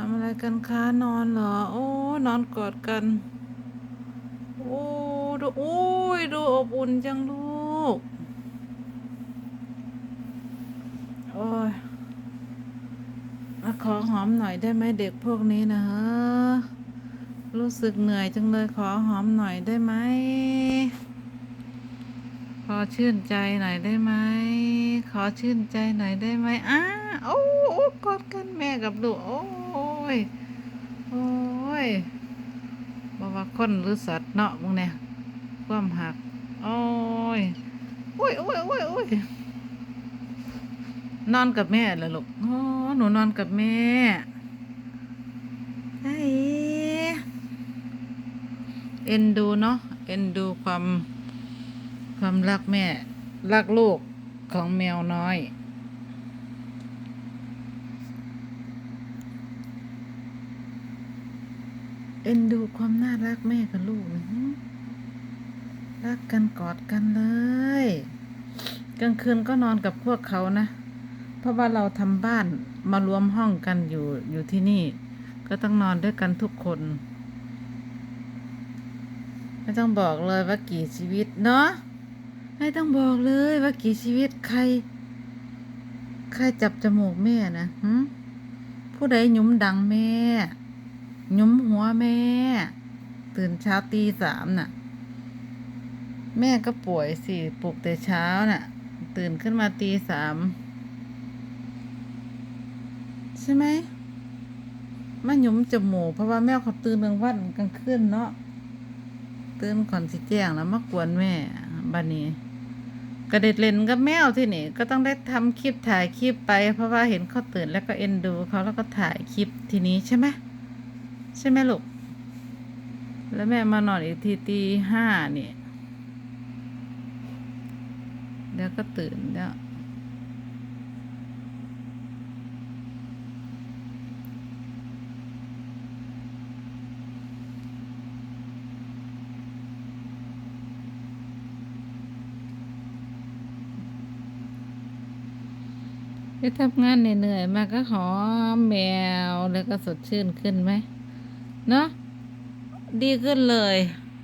ทำอะไรกันคะนอนเหรอ โอ้ นอนกอดกัน โอ้ดูโอ้ยดูอบอุ่นจังลูก โอ้ยขอหอมหน่อยได้ไหมเด็กพวกนี้นะฮะรู้สึกเหนื่อยจังเลยขอหอมหน่อยได้ไหมขอชื่นใจหน่อยได้ไหมขอชื่นใจหน่อยได้ไหมอ้าโอ้กอดกันแม่กับลูกโอ้ ย โอ้ยบอกว่าคนหรือสัตว์เนาะมึงเนี่ยความหัก โอ้ย โอ้ยโอ้ยโอ้ยโอ้ยนอนกับแม่เหรอลูกโอ้หนูนอนกับแม่ไอ้เอ็นดูเนาะ เอ็นดูความความรักแม่ รักลูกของแมวน้อย เอ็นดูความน่ารักแม่กับลูกนะรักกันกอดกันเลย กลางคืนก็นอนกับพวกเขานะ เพราะว่าเราทำบ้านมารวมห้องกันอยู่อยู่ที่นี่ ก็ต้องนอนด้วยกันทุกคน ไม่ต้องบอกเลยว่ากี่ชีวิตเนาะไม่ต้องบอกเลยว่ากี่ชีวิตใคร ใครจับจมูกแม่นะผู้ใดหยุมดังแม่ ยุ้มหัวแม่ ตื่นเช้าตีสามน่ะ แม่ก็ป่วยสิปลุกแต่เช้าน่ะ ตื่นขึ้นมาตีสามใช่ไหมมายุ้มจมูกเพราะว่าแม่เขาตื่นกลางวันกลางคืนเนาะตื่นก่อนสิแจ้งแล้วมากวนแม่บัดนี้กระเด็ดเล่นกับแมวที่นี่ก็ต้องได้ทำคลิปถ่ายคลิปไป เพราะว่าเห็นเขาตื่นแล้วก็เอ็นดูเขาแล้วก็ถ่ายคลิปทีนี้ใช่ไหม ใช่ไหมลูก แล้วแม่มานอนอีกทีตีห้าเนี่เดี๋ยวก็ตื่นแล้วไปทำงานเหนื่อยๆมาก็หอมแมวแล้วก็สดชื่นขึ้นไหม เนาะดีขึ้นเลย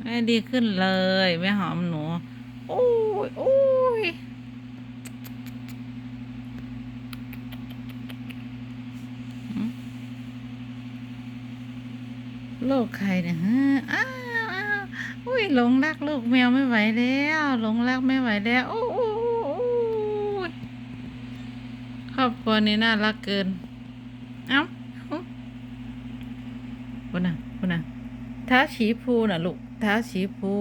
แม่ดีขึ้นเลยแม่หอมหนูโอ้ยโอ้ยหืมลูกใครเนี่ยฮะอ้าวอ้าวอุ้ยหลงรักลูกแมวไม่ไหวแล้วหลงรักไม่ไหวแล้วโอ้โอ้โอ้โอ้ยครอบครัวนี้น่ารักเกิน เอ้า พุ่น่ะคุณน่ะท้าฉีพูน่ะลูกท้าฉีพู